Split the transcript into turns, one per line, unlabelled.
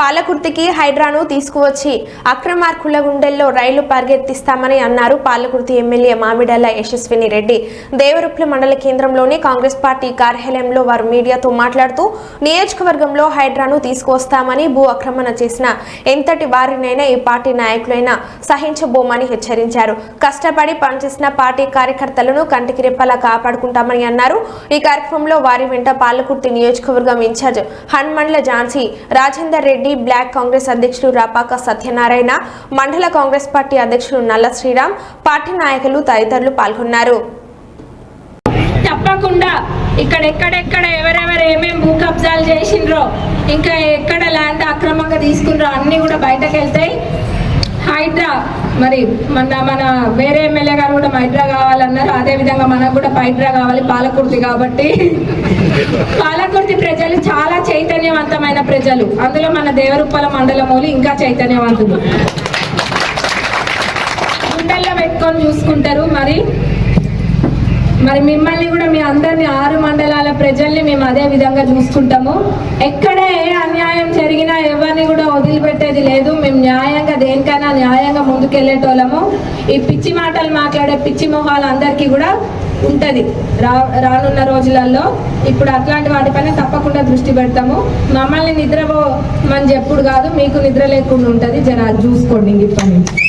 పాలకుర్తికి హైడ్రాను తీసుకువచ్చి అక్రమార్కుల గుండెల్లో రైలు పరిగెత్తిస్తామని అన్నారు పాలకుర్తి ఎమ్మెల్యే మామిడాల యశస్విని రెడ్డి. దేవరుప్ల మండల కేంద్రంలోని కాంగ్రెస్ పార్టీ కార్యాలయంలో వారు మీడియాతో మాట్లాడుతూ నియోజకవర్గంలో హైడ్రాను తీసుకువస్తామని భూ ఆక్రమణ చేసిన ఎంతటి వారినైనా ఈ పార్టీ నాయకులైనా సహించబోమని హెచ్చరించారు. కష్టపడి పనిచేసిన పార్టీ కార్యకర్తలను కంటికి రెప్పలా కాపాడుకుంటామని అన్నారు. ఈ కార్యక్రమంలో వారి వెంట పాలకుర్తి నియోజకవర్గం ఇన్ఛార్జ్ హన్మండ్ల ఝాన్సీ రాజేందర్ రెడ్డి బ్లాక్ కాంగ్రెస్ అధ్యక్షులు రాపాక సత్యనారాయణ మండల కాంగ్రెస్ పార్టీ అధ్యక్షులు నల్ల శ్రీరామ్ పార్టీ నాయకులు తదితరులు పాల్గొన్నారు.
తప్పకుండా ఇక్కడ ఎక్కడెక్కడ ఎవరెవరు ఏమేమి భూ కబ్జాలు చేసిండ్రో ఇంకా ఎక్కడ ల్యాండ్ అక్రమంగా తీసుకున్నారో అన్నీ కూడా బయటకు వెళ్తాయి. హైడ్రా మరి మన మన వేరే ఎమ్మెల్యే గారు కూడా హైడ్రా కావాలన్నారు. అదే విధంగా మనకు కూడా హైడ్రా కావాలి పాలకుర్తి కాబట్టి. చైతన్యవంతమైన ప్రజలు. అందులో మన దేవరుప్పల మండలములు ఇంకా చైతన్యవంతులు. గుండెల్లో పెట్టుకొని చూసుకుంటారు. మరి మరి మిమ్మల్ని కూడా మీ అందరిని ఆరు మండలాల ప్రజల్ని మేము అదే విధంగా చూసుకుంటాము. ఎక్కడ ఏ అన్యాయం జరిగినా ఎవరిని కూడా వదిలిపెట్టేది లేదు. మేము న్యాయంగా దేనికైనా న్యాయంగా ముందుకెళ్ళేటోళ్ళము. ఈ పిచ్చి మాటలు మాట్లాడే పిచ్చి మొహాలు అందరికీ కూడా ఉంటది. రా రానున్న రోజులలో ఇప్పుడు అట్లాంటి వాటిపైన తప్పకుండా దృష్టి పెడతాము. మమ్మల్ని నిద్రపోమని చెప్పుడు కాదు మీకు నిద్ర లేకుండా ఉంటుంది. జర చూసుకోండి ఇప్పటి నుంచి.